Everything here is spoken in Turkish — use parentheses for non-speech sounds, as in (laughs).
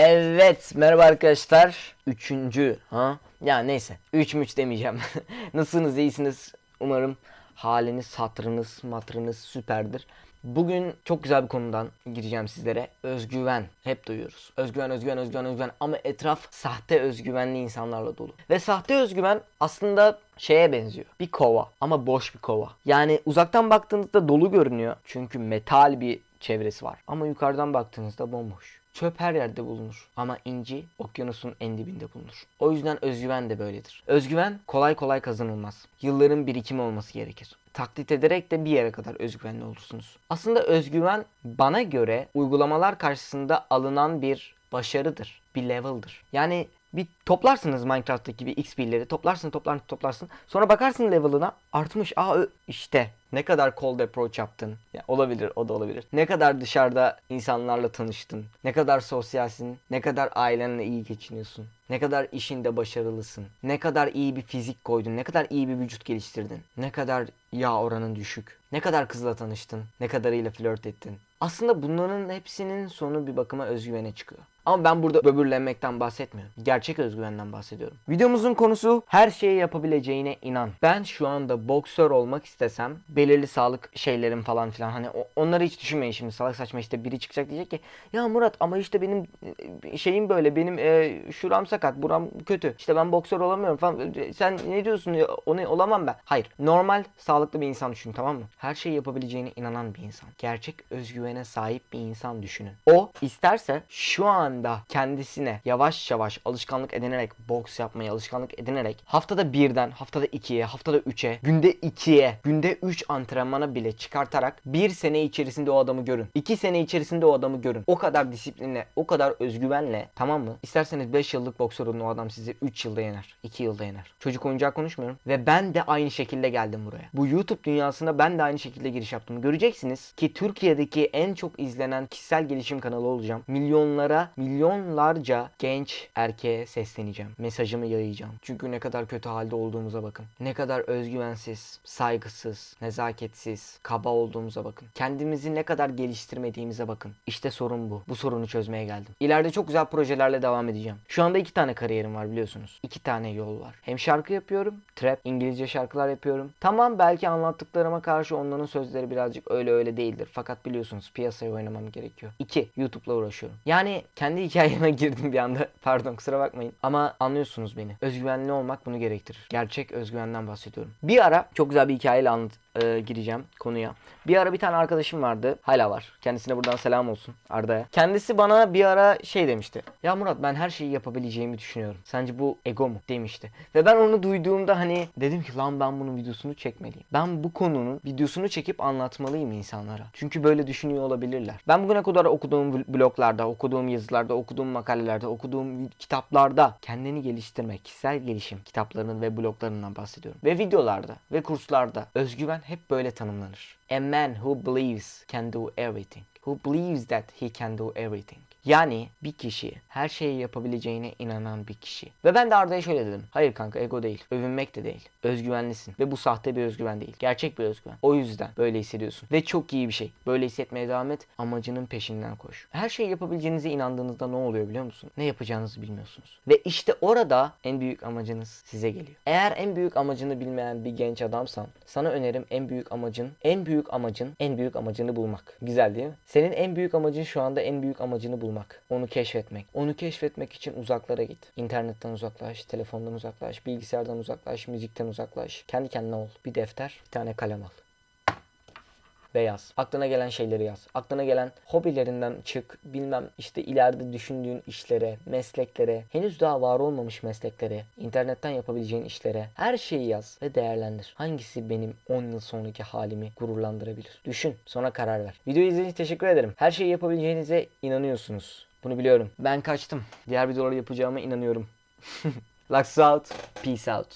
Evet merhaba arkadaşlar. Üçüncü ha? Ya neyse. Üç müç demeyeceğim. (laughs) Nasılsınız iyisiniz? Umarım haliniz, hatırınız, matrınız süperdir. Bugün çok güzel bir konudan gireceğim sizlere. Özgüven. Hep duyuyoruz. Özgüven, özgüven, özgüven, özgüven. Ama etraf sahte özgüvenli insanlarla dolu. Ve sahte özgüven aslında şeye benziyor. Bir kova ama boş bir kova. Yani uzaktan baktığınızda dolu görünüyor. Çünkü metal bir çevresi var. Ama yukarıdan baktığınızda bomboş. Çöp her yerde bulunur ama inci okyanusun en dibinde bulunur. O yüzden özgüven de böyledir. Özgüven kolay kolay kazanılmaz. Yılların birikimi olması gerekir. Taklit ederek de bir yere kadar özgüvenli olursunuz. Aslında özgüven bana göre uygulamalar karşısında alınan bir başarıdır. Bir level'dır. Yani bir toplarsınız Minecraft'taki gibi XP'leri toplarsın toplarsın toplarsın. Sonra bakarsın level'ına artmış. Aa işte ne kadar cold approach yaptın. Ya, olabilir o da olabilir. Ne kadar dışarıda insanlarla tanıştın. Ne kadar sosyalsin. Ne kadar ailenle iyi geçiniyorsun. Ne kadar işinde başarılısın. Ne kadar iyi bir fizik koydun. Ne kadar iyi bir vücut geliştirdin. Ne kadar yağ oranın düşük. Ne kadar kızla tanıştın. Ne kadarıyla flört ettin. Aslında bunların hepsinin sonu bir bakıma özgüvene çıkıyor. Ama ben burada böbürlenmekten bahsetmiyorum. Gerçek özgüvenden bahsediyorum. Videomuzun konusu her şeyi yapabileceğine inan. Ben şu anda boksör olmak istesem belirli sağlık şeylerim falan filan hani onları hiç düşünmeyin şimdi salak saçma işte biri çıkacak diyecek ki ya Murat ama işte benim e, şeyim böyle benim e, şuram sakat buram kötü işte ben boksör olamıyorum falan sen ne diyorsun onu olamam ben. Hayır normal sağlıklı bir insan düşün tamam mı? Her şeyi yapabileceğine inanan bir insan. Gerçek özgüvene sahip bir insan düşünün. O isterse şu anda kendisine yavaş yavaş alışkanlık edinerek boks yapmayı alışkanlık edinerek haftada birden haftada ikiye haftada üçe günde ikiye günde üç antrenmana bile çıkartarak bir sene içerisinde o adamı görün. iki sene içerisinde o adamı görün. O kadar disiplinle o kadar özgüvenle tamam mı? İsterseniz 5 yıllık boksör olun o adam sizi 3 yılda yener. 2 yılda yener. Çocuk oyuncağı konuşmuyorum. Ve ben de aynı şekilde geldim buraya. Bu YouTube dünyasına ben de aynı şekilde giriş yaptım. Göreceksiniz ki Türkiye'deki en çok izlenen kişisel gelişim kanalı olacağım. Milyonlara, milyonlarca genç erkeğe sesleneceğim. Mesajımı yayacağım. Çünkü ne kadar kötü halde olduğumuza bakın. Ne kadar özgüvensiz, saygısız, nezaketsiz, kaba olduğumuza bakın. Kendimizi ne kadar geliştirmediğimize bakın. İşte sorun bu. Bu sorunu çözmeye geldim. İleride çok güzel projelerle devam edeceğim. Şu anda iki tane kariyerim var biliyorsunuz. İki tane yol var. Hem şarkı yapıyorum, trap, İngilizce şarkılar yapıyorum. Tamam belki anlattıklarıma karşı onların sözleri birazcık öyle öyle değildir. Fakat biliyorsunuz piyasaya oynamam gerekiyor. İki, YouTube'la uğraşıyorum. Yani kendi (laughs) hikayeme girdim bir anda. Pardon kusura bakmayın. Ama anlıyorsunuz beni. Özgüvenli olmak bunu gerektirir. Gerçek özgüvenden bahsediyorum. Bir ara çok güzel bir hikayeyle anlat e, gireceğim konuya. Bir ara bir tane arkadaşım vardı. Hala var. Kendisine buradan selam olsun Arda'ya. Kendisi bana bir ara şey demişti. Ya Murat ben her şeyi yapabileceğimi düşünüyorum. Sence bu ego mu? demişti. Ve ben onu duyduğumda hani dedim ki lan ben bunun videosunu çekmeliyim. Ben bu konunun videosunu çekip anlatmalıyım insanlara. Çünkü böyle düşünüyor olabilirler. Ben bugüne kadar okuduğum bloglarda, okuduğum yazılarda, okuduğum makalelerde, okuduğum kitaplarda kendini geliştirme, kişisel gelişim kitaplarının ve bloglarından bahsediyorum. Ve videolarda ve kurslarda özgüven hep böyle tanımlanır. A man who believes can do everything. Who believes that he can do everything. Yani bir kişi her şeyi yapabileceğine inanan bir kişi. Ve ben de Arda'ya şöyle dedim. Hayır kanka ego değil. Övünmek de değil. Özgüvenlisin. Ve bu sahte bir özgüven değil. Gerçek bir özgüven. O yüzden böyle hissediyorsun. Ve çok iyi bir şey. Böyle hissetmeye devam et. Amacının peşinden koş. Her şeyi yapabileceğinize inandığınızda ne oluyor biliyor musun? Ne yapacağınızı bilmiyorsunuz. Ve işte orada en büyük amacınız size geliyor. Eğer en büyük amacını bilmeyen bir genç adamsan sana önerim en büyük amacın, en büyük amacın, en büyük amacını bulmak. Güzel değil mi? Senin en büyük amacın şu anda en büyük amacını bulmak. Onu keşfetmek. Onu keşfetmek için uzaklara git. İnternetten uzaklaş, telefondan uzaklaş, bilgisayardan uzaklaş, müzikten uzaklaş. Kendi kendine ol. Bir defter, bir tane kalem al ve yaz. Aklına gelen şeyleri yaz. Aklına gelen hobilerinden çık. Bilmem işte ileride düşündüğün işlere, mesleklere, henüz daha var olmamış mesleklere, internetten yapabileceğin işlere her şeyi yaz ve değerlendir. Hangisi benim 10 yıl sonraki halimi gururlandırabilir? Düşün, sonra karar ver. Videoyu izlediğiniz için teşekkür ederim. Her şeyi yapabileceğinize inanıyorsunuz. Bunu biliyorum. Ben kaçtım. Diğer videoları yapacağıma inanıyorum. (laughs) Lux out. Peace out.